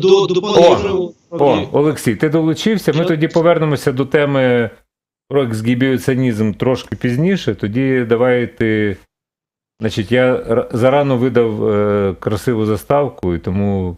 до, до пана Єфремова. О, Олексій, ти долучився. Ми Я- тоді повернемося до теми про ексгібіоціанізм трошки пізніше. Тоді давай ти. Значить, я р- зарано видав е, красиву заставку, і тому,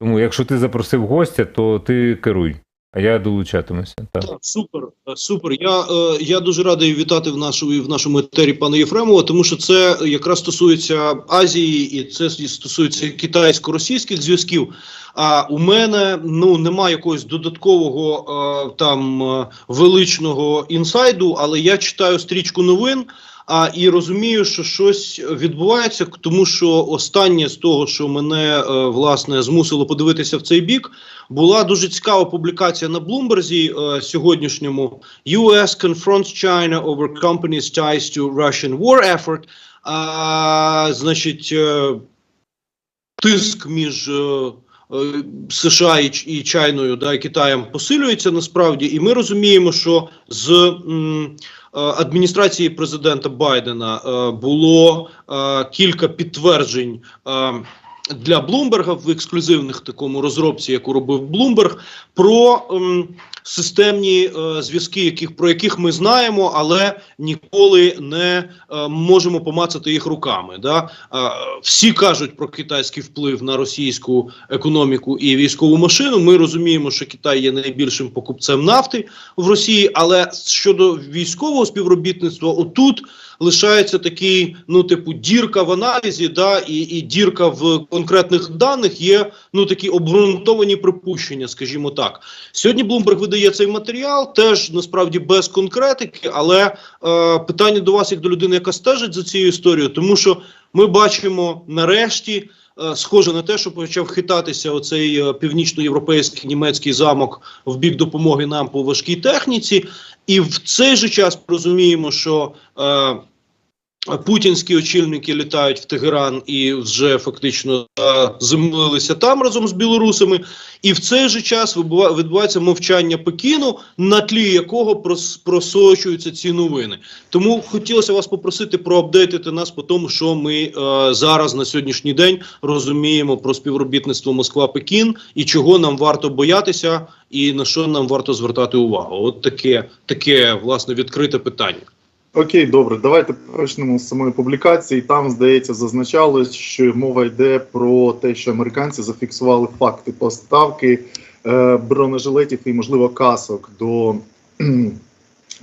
тому, якщо ти запросив гостя, то ти керуй, а я долучатимуся. Так. Так, супер, супер. Я, е, я дуже радий вітати в нашому в нашому етері пана Єфремова, тому що це якраз стосується Азії, і це стосується китайсько-російських зв'язків. А у мене ну немає якогось додаткового е, там е, величного інсайду, але я читаю стрічку новин. А і розумію, що щось відбувається, тому що останнє з того, що мене е, власне змусило подивитися в цей бік, була дуже цікава публікація на Блумберзі е, сьогоднішньому US confronts China over companies ties to Russian war effort. А, значить, е, тиск між е, США і, і Чайною да, і Китаєм посилюється насправді, і ми розуміємо, що з м, е, адміністрації президента Байдена е, було е, кілька підтверджень. Е, для Блумберга в ексклюзивних такому розробці, яку робив Блумберг, про ем, системні е, зв'язки, яких про яких ми знаємо, але ніколи не е, можемо помацати їх руками. Да? Е, всі кажуть про китайський вплив на російську економіку і військову машину. Ми розуміємо, що Китай є найбільшим покупцем нафти в Росії, але щодо військового співробітництва, отут лишається такий, ну типу, дірка в аналізі, да, і, і дірка в конкретних даних є ну такі обґрунтовані припущення, скажімо так. Сьогодні Блумберг видає цей матеріал, теж насправді без конкретики, але е, питання до вас, як до людини, яка стежить за цією історією, тому що ми бачимо нарешті. е, Схоже на те, що почав хитатися оцей е, північноєвропейський німецький замок в бік допомоги нам по важкій техніці, і в цей же час розуміємо, що е, путінські очільники літають в Тегеран і вже фактично е, землилися там разом з білорусами. І в цей же час відбувається мовчання Пекіну, на тлі якого прос- просочуються ці новини. Тому хотілося вас попросити проапдейтити нас по тому, що ми е, зараз на сьогоднішній день розуміємо про співробітництво Москва-Пекін і чого нам варто боятися, і на що нам варто звертати увагу. От таке, таке власне відкрите питання. Окей, добре, давайте почнемо з самої публікації. Там, здається, зазначалось, що мова йде про те, що американці зафіксували факти поставки е, бронежилетів і, можливо, касок до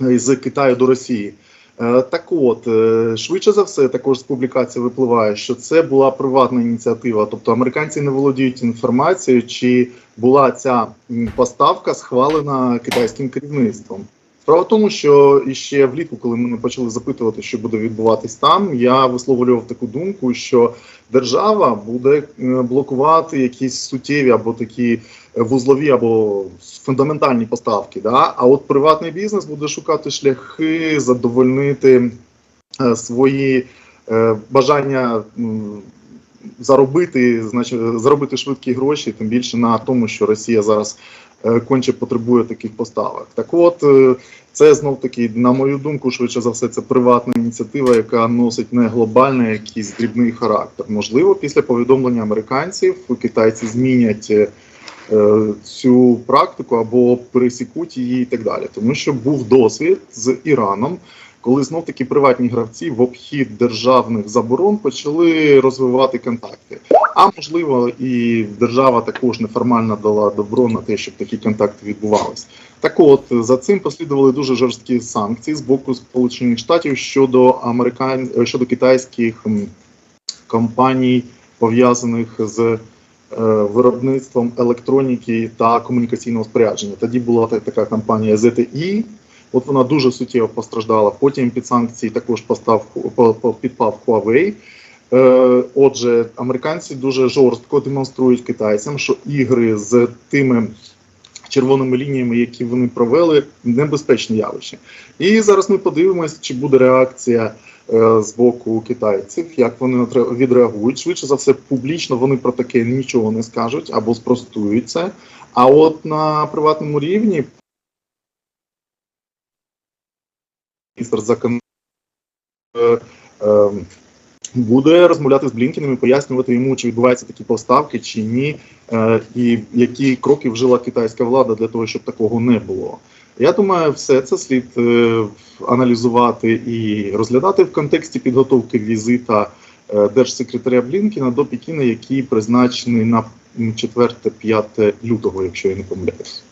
з Китаю до Росії. Е, так от, е, швидше за все, також з публікації випливає, що це була приватна ініціатива. Тобто американці не володіють інформацією, чи була ця поставка схвалена китайським керівництвом. Справа в тому, що іще влітку, коли мене почали запитувати, що буде відбуватись там, я висловлював таку думку, що держава буде е, блокувати якісь суттєві або такі е, вузлові або фундаментальні поставки. Да? А от приватний бізнес буде шукати шляхи задовольнити е, свої бажання. Заробити, значить, заробити швидкі гроші, тим більше на тому, що Росія зараз е, конче потребує таких поставок. Так от е, це знов таки, на мою думку, швидше за все, це приватна ініціатива, яка носить не глобальний якийсь дрібний характер. Можливо, після повідомлення американців китайці змінять е, цю практику або пересікуть її і так далі. Тому що був досвід з Іраном, коли знов таки приватні гравці в обхід державних заборон почали розвивати контакти. А можливо, і держава також неформально дала добро на те, щоб такі контакти відбувалися. Так от за цим послідували дуже жорсткі санкції з боку Сполучених Штатів щодо американ... е, щодо китайських компаній, пов'язаних з е, виробництвом електроніки та комунікаційного спорядження. Тоді була та- така компанія ZTE, От вона дуже суттєво постраждала. Потім під санкції також постав по- по- підпав Huawei. Е, Отже, американці дуже жорстко демонструють китайцям, що ігри з тими червоними лініями, які вони провели, небезпечне явище. І зараз ми подивимося, чи буде реакція е, з боку китайців, як вони відреагують. Швидше за все, публічно вони про таке нічого не скажуть або спростують це. А от на приватному рівні міністр закон е, е, буде розмовляти з Блінкіним і пояснювати йому, чи відбуваються такі поставки, чи ні, е, і які кроки вжила китайська влада для того, щоб такого не було. Я думаю, все це слід аналізувати і розглядати в контексті підготовки візита держсекретаря Блінкіна до Пекіна, який призначений на 4-5 лютого, якщо я не помиляюсь.